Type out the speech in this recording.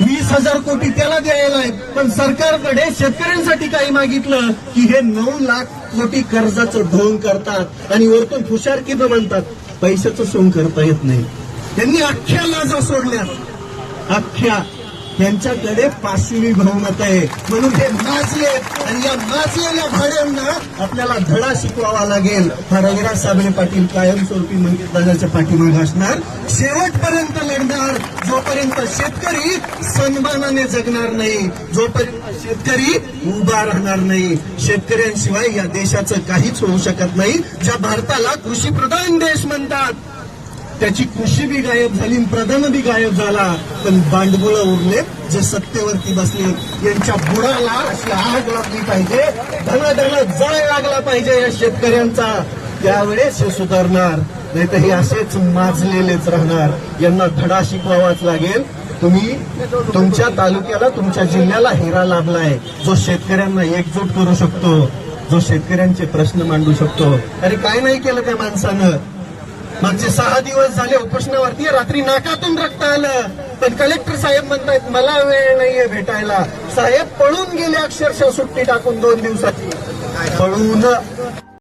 वीस हजार कोटी त्याला द्यायला आहे. पण सरकारकडे शेतकऱ्यांसाठी काही मागितलं की हे नऊ लाख कोटी कर्जाचं ढोंग करतात आणि वरतून फुशारकीनं म्हणतात पैशाचं सोंग करता येत नाही. त्यांनी अख्ख्या लाजा सोडल्या. अख्ख्या. त्यांच्याकडे पाचवी बहुमत आहे. म्हणून ते माजले आणि या माजलेल्या भाड्यांना आपल्याला धडा शिकवावा लागेल. हा रविराज साबळे पाटील कायमस्वरूपी मंगेशदादाच्या पाठीमागे असणार. शेवटपर्यंत लढणार. जोपर्यंत शेतकरी सन्मानाने जगणार नाही जोपर्यंत शेतकरी उभा राहणार नाही शेतकऱ्यांशिवाय या देशाचं काहीच होऊ शकत नाही ज्या भारताला कृषीप्रधान देश म्हणतात. त्याची कृषी बी गायब झाली प्रधान बी गायब झाला. पण बांडबुळ उरले जे सत्तेवरती बसले यांच्या बुडाला अशी आग लागली पाहिजे. धनाधना जळ लागला पाहिजे या शेतकऱ्यांचा. त्यावेळेस हे सुधारणार नाही तर हे असेच माजलेलेच राहणार. यांना धडा शिकवावाच लागेल. तुम्ही तुमच्या तालुक्याला तुमच्या जिल्ह्याला हेरा लाभलाय. जो शेतकऱ्यांना एकजूट करू शकतो जो शेतकऱ्यांचे प्रश्न मांडू शकतो. अरे काय नाही केलं त्या माणसानं? मागचे सहा दिवस झाले उपोषणावरती रात्री नाकातून रक्त आलं. पण कलेक्टर साहेब म्हणतायत मला वेळ नाहीये भेटायला. साहेब पळून गेले अक्षरशः सुट्टी टाकून दोन दिवसाची. पळून